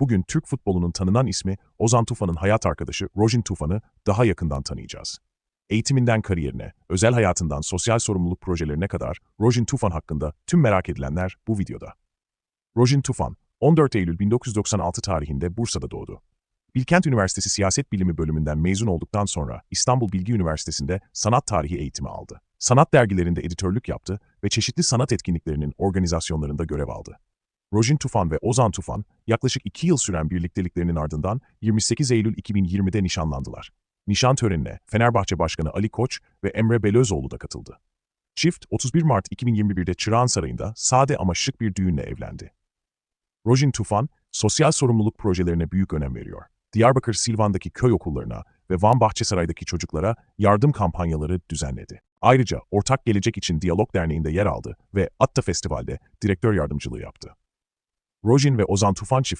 Bugün Türk futbolunun tanınan ismi Ozan Tufan'ın hayat arkadaşı Rojin Tufan'ı daha yakından tanıyacağız. Eğitiminden kariyerine, özel hayatından sosyal sorumluluk projelerine kadar Rojin Tufan hakkında tüm merak edilenler bu videoda. Rojin Tufan, 14 Eylül 1996 tarihinde Bursa'da doğdu. Bilkent Üniversitesi Siyaset Bilimi bölümünden mezun olduktan sonra İstanbul Bilgi Üniversitesi'nde sanat tarihi eğitimi aldı. Sanat dergilerinde editörlük yaptı ve çeşitli sanat etkinliklerinin organizasyonlarında görev aldı. Rojin Tufan ve Ozan Tufan, yaklaşık iki yıl süren birlikteliklerinin ardından 28 Eylül 2020'de nişanlandılar. Nişan törenine Fenerbahçe Başkanı Ali Koç ve Emre Belözoğlu da katıldı. Çift, 31 Mart 2021'de Çırağan Sarayı'nda sade ama şık bir düğünle evlendi. Rojin Tufan, sosyal sorumluluk projelerine büyük önem veriyor. Diyarbakır Silvan'daki köy okullarına ve Van Bahçesaray'daki çocuklara yardım kampanyaları düzenledi. Ayrıca Ortak Gelecek için Diyalog Derneği'nde yer aldı ve Atta Festival'de direktör yardımcılığı yaptı. Rojin ve Ozan Tufan çift